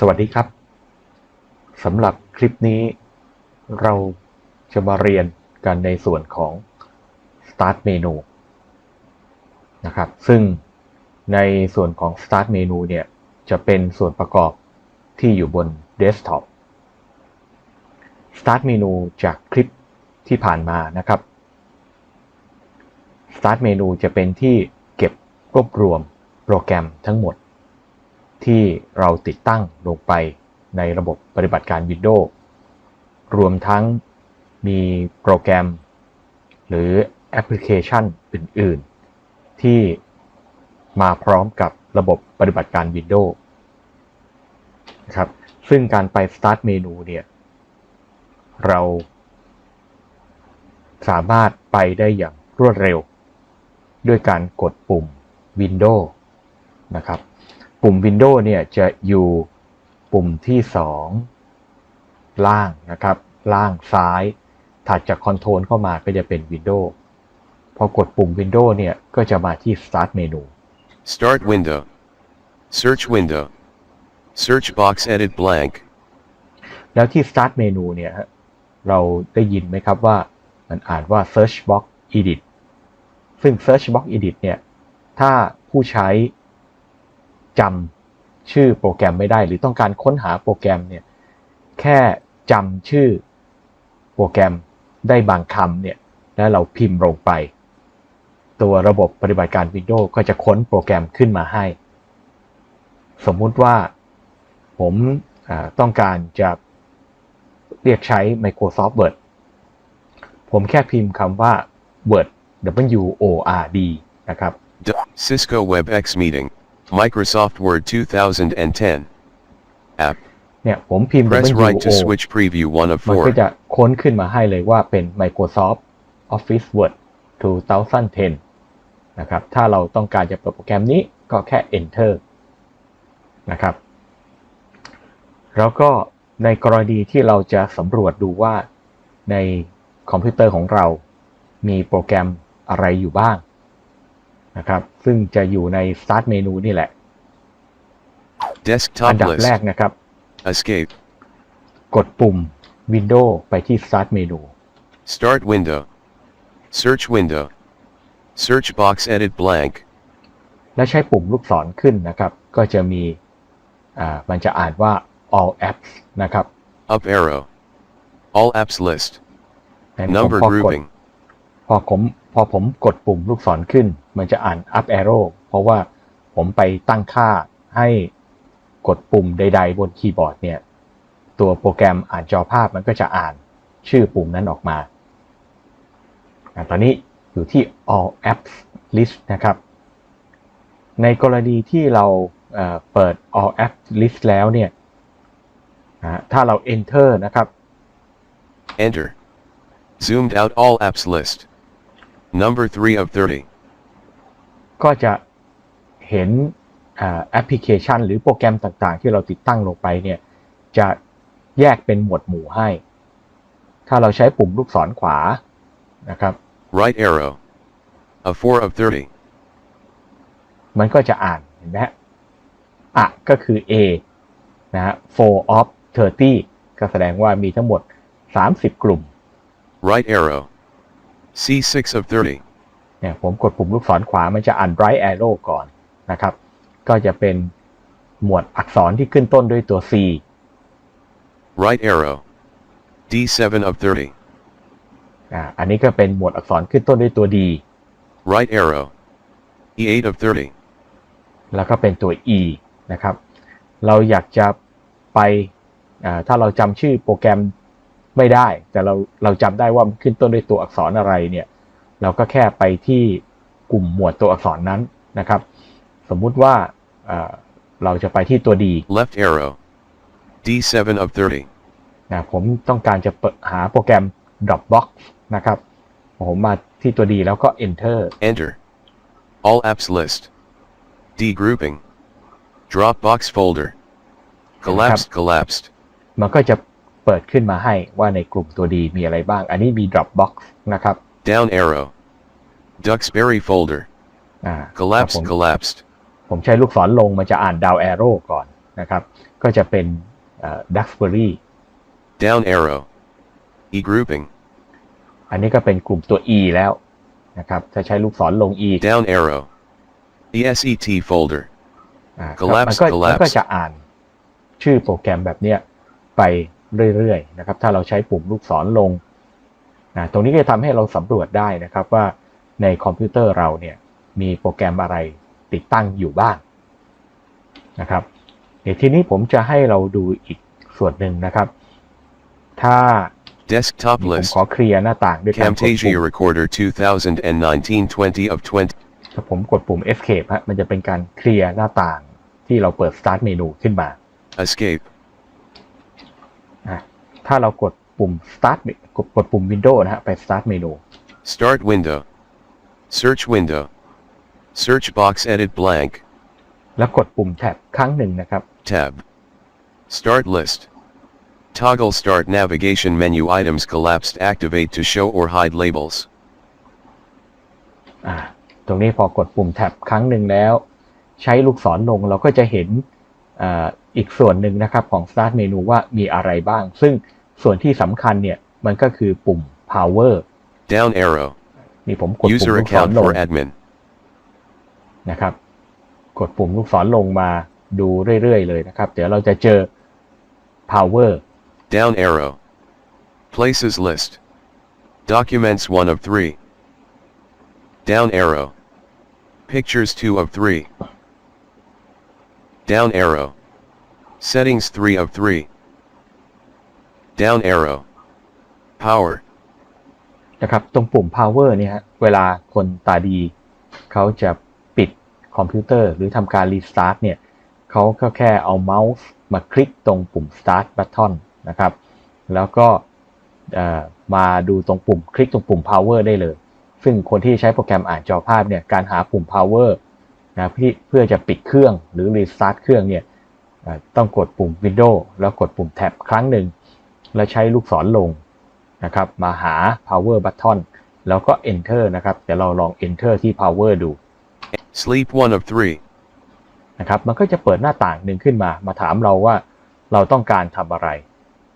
สวัสดีครับสำหรับคลิปนี้ เราจะมาเรียนกันในส่วนของ Start Menu นะครับซึ่งในส่วนของ Start Menu เนี่ยจะเป็นส่วนประกอบที่อยู่บน Desktop Start Menu จากคลิปที่ผ่านมานะครับ Start Menu จะเป็นที่เก็บรวบรวมโปรแกรมทั้งหมด ที่เราติดตั้งลงไปในระบบปฏิบัติการ Windows รวมทั้งมีโปรแกรม หรือแอปพลิเคชันอื่น ๆ ที่มาพร้อมกับระบบปฏิบัติการ Windows นะครับซึ่งการไป Start เมนูเนี่ย เราสามารถไปได้อย่างรวดเร็ว ด้วยการกดปุ่ม Windows นะครับ ปุ่ม Windows เนี่ยจะอยู่ปุ่มที่ 2 ล่างนะครับ ล่างซ้าย ถัดจาก Control เข้ามาก็จะเป็น Windows พอกดปุ่ม Windows เนี่ยก็จะมาที่ Start เมนู Start window. Search window. Search box edit blank. แล้วที่ Start เมนูเนี่ยฮะเราได้ยินไหมครับว่ามันอ่านว่า Search Box Edit ซึ่ง Search Box Edit เนี่ยถ้าผู้ใช้ จำชื่อโปรแกรมไม่ได้ หรือต้องการค้นหาโปรแกรมเนี่ยแค่จำชื่อโปรแกรมได้บางคำเนี่ยแล้วเราพิมพ์ลงไป ตัวระบบปฏิบัติการ Windows ก็จะค้นโปรแกรมขึ้นมาให้ สมมุติว่าผมต้องการจะเรียกใช้ Microsoft Word ผมแค่พิมพ์คำว่า Word W O R D นะครับ Cisco WebEx meeting. Microsoft Word 2010. App. เนี่ยผมพิมพ์ Press W right to O switch preview 1 of มันก็ 4. จะค้นขึ้นมาให้เลยว่าเป็น Microsoft Office Word 2010 นะครับ ถ้าเราต้องการจะเปิดโปรแกรมนี้ก็แค่ Enter นะครับ แล้วก็ในกรณีที่เราจะสำรวจดูว่าในคอมพิวเตอร์ของเรามีโปรแกรมอะไรอยู่บ้าง นะครับ ซึ่งจะอยู่ใน Start เมนูนี่แหละอัน Desktop ดับแรก list. นะครับ Escape. กดปุ่ม Windows ไปที่ Start เมนู Start window. Search window. Search box edit blank. และใช้ปุ่มลูกศรขึ้นนะครับ ก็จะมี อ่า มันจะอ่านว่า all apps นะครับ Up arrow. All apps list. ในผม Number พอกด grouping. พอผมพอผมกดปุ่มลูกศรขึ้น มันจะอ่าน up arrow เพราะว่าผมไปตั้งค่าให้กดปุ่มใด ๆ บนคีย์บอร์ดเนี่ย ตัวโปรแกรมอ่านจอภาพมันก็จะอ่านชื่อปุ่มนั้นออกมา ตอนนี้อยู่ที่ all apps list นะครับ ในกรณีที่เราเปิด all apps list แล้วเนี่ย ถ้าเรา enter นะครับ Enter. Zoomed out all apps list. Number 3 of 30. ก็จะเห็นอ่าแอปพลิเคชัน หรือโปรแกรมต่างๆ ที่เราติดตั้งลงไปเนี่ยจะแยกเป็นหมวดหมู่ให้ ถ้าเราใช้ปุ่มลูกศรขวานะครับ Right arrow. A 4 of 30. มันก็จะอ่านเห็นไหมฮะอะก็คือ A นะฮะ4 of 30 ก็แสดงว่ามีทั้งหมด 30 กลุ่ม Right arrow. C6 of 30. เนี่ยผมกดปุ่มลูกศรขวามันจะอ่าน right arrow ก่อนนะครับ ก็จะเป็นหมวดอักษรที่ขึ้นต้นด้วยตัว C Right arrow. D7 of 30. อ่าอันนี้ก็เป็นหมวดอักษรขึ้นต้นด้วยตัว D Right arrow. E8 of 30. แล้วก็เป็นตัว E นะครับ เราอยากจะไปอ่าถ้าเราจำชื่อโปรแกรม ไม่ได้ แต่เราเราจำได้ว่ามันขึ้นต้นด้วยตัวอักษรอะไรเนี่ยเราก็แค่ไปที่กลุ่มหมวดตัวอักษรนั้นนะครับ สมมุติว่าอ่าเราจะไปที่ตัว D Left arrow. D7 of 30. นะผมต้องการจะเปิดหาโปรแกรม Dropbox นะครับ ผมมาที่ตัว D แล้วก็ Enter Enter. All apps list. D grouping. Dropbox folder. Collapsed collapsed. มันก็จะ เปิดขึ้นมาให้ว่าในกลุ่มตัว D มีอะไรบ้าง อันนี้มี Dropbox นะครับ Down arrow. Duxbury folder. อ่า Collapsed ผม collapsed. ผมใช้ลูกศรลงมันจะอ่านดาวแอโร่ก่อนนะครับ ก็ก็จะเป็นเอ่อ Duxbury Down arrow. E grouping. อันนี้ก็เป็นกลุ่มตัว E แล้วนะครับถ้าใช้ลูกศรลง E Down arrow. ESET folder. อ่าครับ Collapse มันก็ collapse มันก็จะอ่านชื่อโปรแกรมแบบเนี้ยไป เรื่อยๆนะครับ ถ้าเราใช้ปุ่มลูกศรลงนะตรงนี้ก็จะทำให้เราสำรวจได้นะครับว่าในคอมพิวเตอร์เราเนี่ยมีโปรแกรมอะไรติดตั้งอยู่บ้างนะครับเดี๋ยวทีนี้ผมจะให้เราดูอีกส่วนหนึ่งนะครับ ถ้า Desktop ผม list. ขอเคลียร์หน้าต่างด้วยการกดปุ่ Camtasia ม Recorder 2019 20 of 20. ถ้าผมกดปุ่ม Escape ฮะมันจะเป็นการเคลียร์หน้าต่างที่เราเปิด Start เมนูขึ้นมา Escape. อะถ้าเรากดปุ่ม Start กดกดปุ่ม Windows นะฮะ ไป Start เมนู Start window. Search window. Search box edit blank. แล้วกดปุ่มแท็บครั้งหนึ่งนะครับ Tab. Start list. Toggle start navigation menu items collapsed activate to show or hide labels. อ่าตรงนี้พอกดปุ่มแท็บครั้งหนึ่งแล้ว ใช้ลูกศรลงเราก็จะเห็นอ่าอีกส่วนหนึ่งนะครับของ Start เมนูว่ามีอะไรบ้าง ซึ่ง ส่วนที่สำคัญเนี่ยมันก็คือปุ่ม Power Down arrow. นี่ผมกดปุ่ม User ลูกศร account ลง for admin. นะครับ กดปุ่มลูกศรลงมาดูเรื่อยๆเลยนะครับ เดี๋ยวเราจะเจอ Power Down arrow. Places list. Documents 1 of 3. Down arrow. Pictures 2 of 3. Down arrow. Settings 3 of 3. Down arrow. Power. นะครับ ตรงปุ่ม power เนี่ยฮะ เวลาคนตาดี เขาจะปิดคอมพิวเตอร์หรือทำการ restart เนี่ย เขาก็แค่เอาเมาส์มาคลิกตรงปุ่ม start button นะครับ แล้วก็มาดูตรงปุ่มคลิกตรงปุ่ม power ได้เลย ซึ่งคนที่ใช้โปรแกรมอ่านจอภาพเนี่ย การหาปุ่ม power นะเพื่อเพื่อจะปิดเครื่องหรือ restart เครื่องเนี่ยต้องกดปุ่ม Windows แล้วกดปุ่มแท็บครั้งหนึ่ง แล้วใช้ลูกศรลงนะครับมาหา power button แล้วก็ enter นะครับเดี๋ยวเราลอง enter ที่ power ดู Sleep 1 of 3. นะครับมันก็จะเปิดหน้าต่างหนึ่งขึ้นมา มาถามเราว่าเราต้องการทำอะไร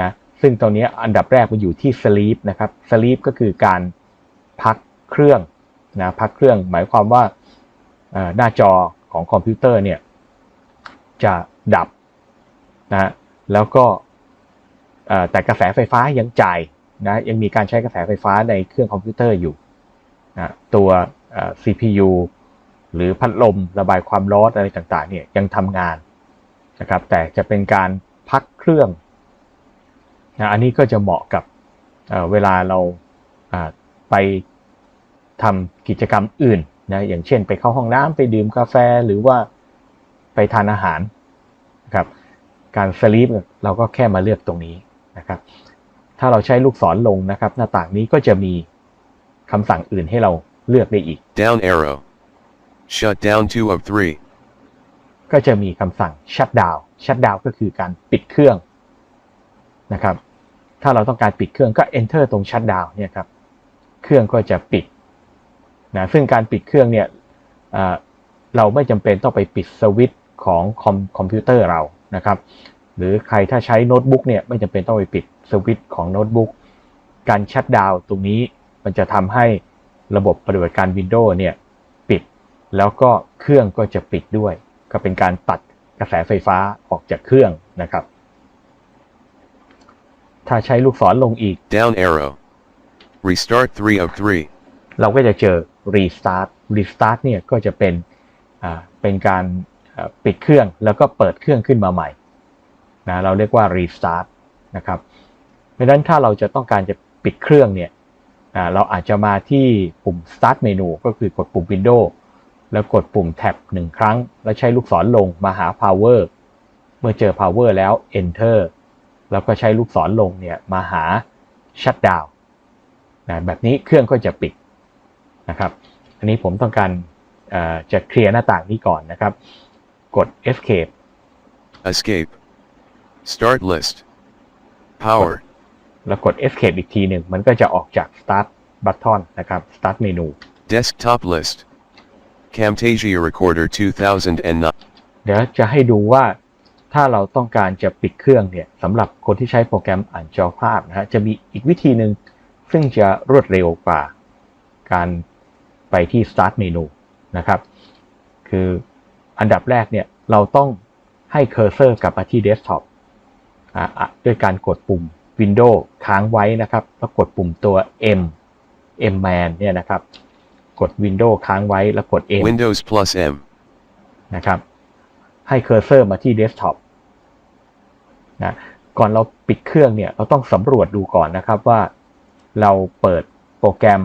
นะซึ่งตรงนี้อันดับแรกมันอยู่ที่ sleep นะครับ sleep ก็คือการพักเครื่องนะพักเครื่องหมายความว่าเอ่อหน้าจอของคอมพิวเตอร์เนี่ยจะดับนะแล้วก็เอ่อ แต่กระแสไฟฟ้ายังจ่ายนะยังมีการใช้กระแสไฟฟ้าในเครื่องคอมพิวเตอร์อยู่นะตัว CPU หรือพัดลมระบายความร้อนอะไรต่างๆเนี่ยยังทำงานนะครับแต่จะเป็นการพักเครื่องนะอันนี้ก็จะเหมาะกับเเวลาเราอ่าไปทำกิจกรรมอื่นนะอย่างเช่นไปเข้าห้องน้ำไปดื่มกาแฟหรือว่าไปทานอาหารนะครับการสลีปเราก็แค่มาเลือกตรงนี้ นะครับ ถ้าเราใช้ลูกศรลงนะครับ หน้าต่างนี้ก็จะมีคำสั่งอื่นให้เราเลือกได้อีก Down arrow. Shut down 2 of 3. ก็จะมีคำสั่ง shut down shut down ก็คือการปิดเครื่องนะครับ ถ้าเราต้องการปิดเครื่องก็ enter ตรง shut down เนี่ยครับ เครื่องก็จะปิดนะซึ่งการปิดเครื่องเนี่ยเอ่อเราไม่จำเป็นต้องไปปิดสวิตช์ของคอมคอมพิวเตอร์เรานะครับ หรือใครถ้าใช้โน้ตบุ๊กเนี่ยไม่จำเป็นต้องไปปิดสวิตช์ของโน้ตบุ๊กการชัดดาวน์ตรงนี้มันจะทำให้ระบบปฏิบัติการ Windows เนี่ยปิด แล้วก็เครื่องก็จะปิดด้วย ก็เป็นการตัดกระแสไฟฟ้าออกจากเครื่องนะครับ ถ้าใช้ลูกศรลงอีก Down arrow. Restart 3 of 3. เราก็จะเจอ restart restart เนี่ยก็จะเป็นอ่าเป็นการอ่าปิดเครื่องแล้วก็เปิดเครื่องขึ้นมาใหม่ นะเราเรียกว่า restart นะครับเพราะฉะนั้นถ้าเราจะต้องการจะปิดเครื่องเนี่ยเราอาจจะมาที่ปุ่ม start menu ก็คือกดปุ่ม Windows แล้วกดปุ่มแท็บหนึ่งครั้ง แล้วใช้ลูกศรลงมาหา power เมื่อเจอ power แล้ว enter แล้วก็ใช้ลูกศรลงเนี่ยมาหา shut down นะแบบนี้เครื่องก็จะปิดนะครับ อันนี้ผมต้องการจะเคลียร์หน้าต่างนี้ก่อนนะครับ กด escape Escape. Start list. Power. แล้วกด escape อีกทีหนึ่งมันก็จะออกจาก start button นะครับ start menu Desktop list. Camtasia Recorder 2009. เดี๋ยวจะให้ดูว่าถ้าเราต้องการจะปิดเครื่องเนี่ยสำหรับคนที่ใช้โปรแกรมอ่านจอภาพนะฮะจะมีอีกวิธีหนึ่งซึ่งจะรวดเร็วกว่าการไปที่ start menu นะครับ คืออันดับแรกเนี่ยเราต้องให้เคอร์เซอร์กลับมาที่เดสก์ท็อปอะอะด้วยการกดปุ่ม Windows ค้างไว้นะครับแล้วกดปุ่มตัว M M man เนี่ยนะครับ กด Windows ค้างไว้แล้วกด M Windows plus M. นะครับ ให้เคอร์เซอร์มาที่เดสก์ท็อปนะก่อนเราปิดเครื่องเนี่ย เราต้องสำรวจดูก่อนนะครับว่าเราเปิดโปรแกรม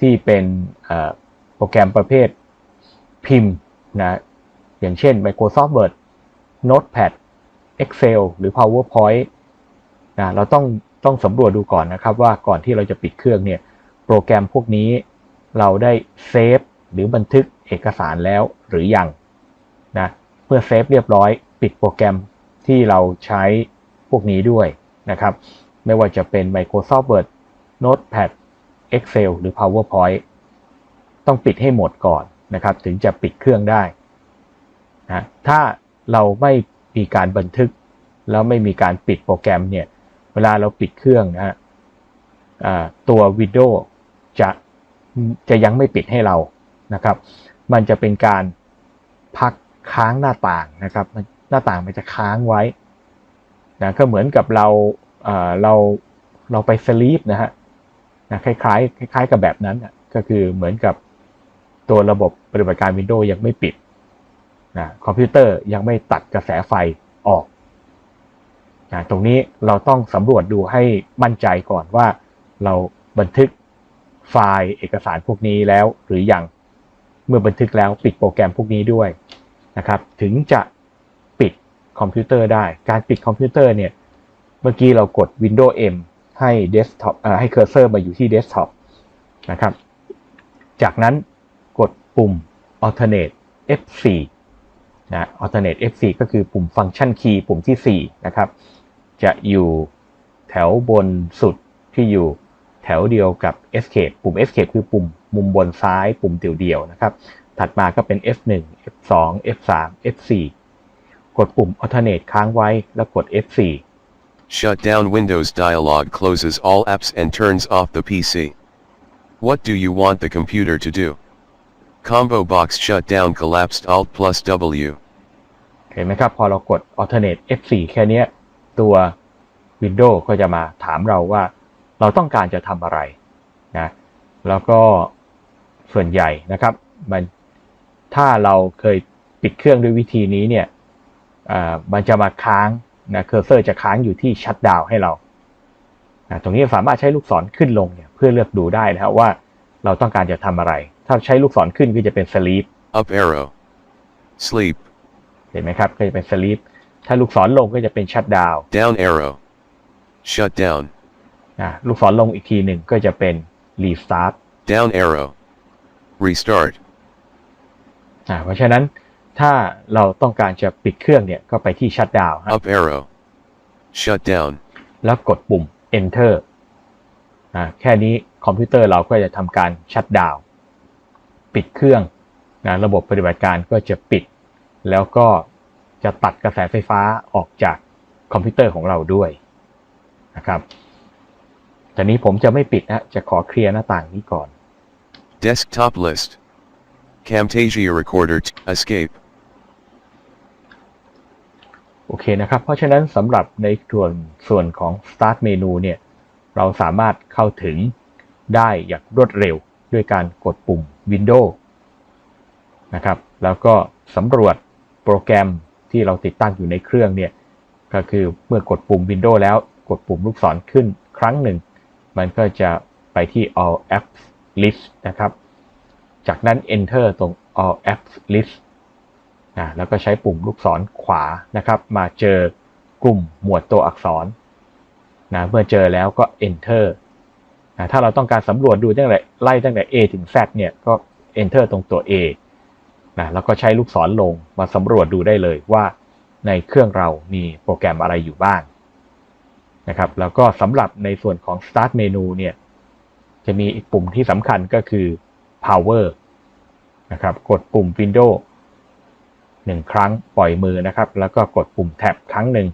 ที่เป็นเอ่อโปรแกรมประเภทพิมพ์นะอย่างเช่น Microsoft Word Notepad Excel หรือ PowerPoint นะเราต้องต้องสำรวจดูก่อนนะครับว่าก่อนที่เราจะปิดเครื่องเนี่ยโปรแกรมพวกนี้เราได้เซฟหรือบันทึกเอกสารแล้วหรือยังนะเมื่อเซฟเรียบร้อย ปิดโปรแกรมที่เราใช้พวกนี้ด้วยนะครับ ไม่ว่าจะเป็น Microsoft Word Notepad Excel หรือ PowerPoint ต้องปิดให้หมดก่อนนะครับ ถึงจะปิดเครื่องได้นะถ้าเราไม่ มีการบันทึก แล้วไม่มีการปิดโปรแกรมเนี่ย เวลาเราปิดเครื่องนะฮะตัว Windows จะจะยังไม่ปิดให้เรานะครับ มันจะเป็นการพักค้างหน้าต่างนะครับ หน้าต่างมันจะค้างไว้นะก็เหมือนกับเราเราเราไปสลีปนะฮะนะคล้ายๆคล้ายๆกับแบบนั้นนะก็คือเหมือนกับตัวระบบปฏิบัติการ Windows ยังไม่ปิด นะคอมพิวเตอร์ยังไม่ตัดกระแสไฟออกนะตรงนี้เราต้องสำรวจดูให้มั่นใจก่อนว่าเราบันทึกไฟล์เอกสารพวกนี้แล้วหรือยังเมื่อบันทึกแล้วปิดโปรแกรมพวกนี้ด้วยนะครับถึงจะปิดคอมพิวเตอร์ได้ การปิดคอมพิวเตอร์เนี่ยเมื่อกี้เรากด Windows M ให้เดสก์ท็อปให้เคอร์เซอร์มาอยู่ที่เดสก์ท็อปนะครับจากนั้นกดปุ่ม alternate F4 นะ alternate F4 ก็คือปุ่มฟังก์ชันคีย์ปุ่มที่ 4 นะครับ จะอยู่แถวบนสุดที่อยู่แถวเดียวกับ escape ปุ่ม escape คือปุ่มมุมบนซ้ายปุ่มเดียวๆนะครับ ถัดมาก็เป็น F1 F2 F3 F4 กดปุ่ม alternate ค้างไว้แล้วกด F4 Shut down Windows dialog closes all apps and turns off the PC. What do you want the computer to do? Combo box shut down collapsed Alt plus W. เห็นไหมครับ พอเรากด alternate F4 แค่เนี้ยตัว Windows ก็จะมาถามเราว่าเราต้องการจะทำอะไรนะแล้วก็ส่วนใหญ่นะครับมันถ้าเราเคยปิดเครื่องด้วยวิธีนี้เนี่ยมันจะมาค้างนะเคอร์เซอร์จะค้างอยู่ที่ชัดดาวให้เรานะตรงนี้สามารถใช้ลูกศรขึ้นลงเนี่ยเพื่อเลือกดูได้นะครับว่าเราต้องการจะทำอะไร ถ้าใช้ลูกศรขึ้นก็จะเป็น sleep Up arrow. Sleep. เห็นไหมครับก็จะเป็น sleep ถ้าลูกศรลงก็จะเป็นชัดดาว Down arrow. Shut down. นะลูกศรลงอีกทีหนึ่งก็จะเป็น restart Down arrow. Restart. อ่าเพราะฉะนั้นถ้าเราต้องการจะปิดเครื่องเนี่ยก็ไปที่ชัดดาว Up arrow. Shut down. แล้วกดปุ่ม enter อ่าแค่นี้คอมพิวเตอร์เราก็จะทำการชัดดาว ปิดเครื่องนะระบบปฏิบัติการก็จะปิด แล้วก็จะตัดกระแสไฟฟ้าออกจากคอมพิวเตอร์ของเราด้วยนะครับแต่นี้ผมจะไม่ปิดนะจะขอเคลียร์หน้าต่างนี้ก่อน Desktop list. Camtasia recorder. T- escape. โอเคนะครับ เพราะฉะนั้นสำหรับในส่วนส่วนของ Start Menu เนี่ย เราสามารถเข้าถึงได้อย่างรวดเร็ว ด้วยการกดปุ่ม Windows นะครับ แล้วก็สำรวจโปรแกรมที่เราติดตั้งอยู่ในเครื่องเนี่ย ก็คือเมื่อกดปุ่ม Windows แล้วกดปุ่มลูกศรขึ้นครั้งหนึ่ง มันก็จะไปที่ All Apps List นะครับ จากนั้น Enter ตรง All Apps List อ่าแล้วก็ใช้ปุ่มลูกศรขวานะครับ มาเจอกลุ่มหมวดตัวอักษรนะเมื่อเจอแล้วก็ enter ถ้าเราต้องการสำรวจดูตั้งแต่ไล่ตั้งแต่ A ถึง Z เนี่ยก็ enter ตรงตัว A นะแล้วก็ใช้ลูกศรลงมาสำรวจดูได้เลยว่าในเครื่องเรามีโปรแกรมอะไรอยู่บ้างนะครับแล้วก็สำหรับในส่วนของ start menu เนี่ยจะมีอีกปุ่มที่สำคัญก็คือ power นะครับกดปุ่ม Windows หนึ่งครั้งปล่อยมือนะครับ แล้วก็กดปุ่มแท็บครั้งหนึ่ง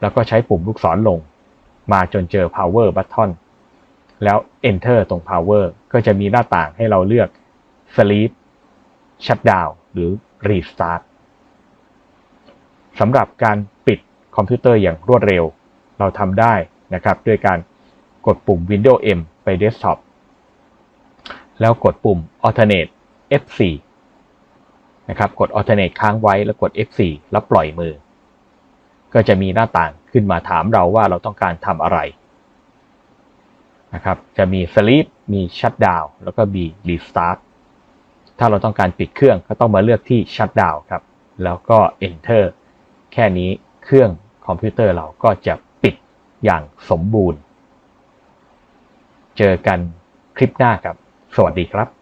แล้วก็ใช้ปุ่มลูกศรลง มาจนเจอ power button แล้ว enter ตรง power ก็จะมีหน้าต่างให้เราเลือก sleep shutdown หรือ restart สำหรับการปิดคอมพิวเตอร์อย่างรวดเร็ว เราทำได้นะครับ ด้วยการกดปุ่ม Windows M ไป Desktop แล้วกดปุ่ม Alternate F4 นะครับกด Alternate ค้างไว้แล้วกด F4 แล้วปล่อยมือ ก็จะมีหน้าต่างขึ้นมาถามเราว่าเราต้องการทำอะไร นะครับ จะมี Sleep มี Shutdown แล้วก็มี Restart ถ้าเราต้องการปิดเครื่องก็ต้องมาเลือกที่ Shutdown ครับ แล้วก็ Enter แค่นี้เครื่องคอมพิวเตอร์เราก็จะปิดอย่างสมบูรณ์ เจอกันคลิปหน้าครับ สวัสดีครับ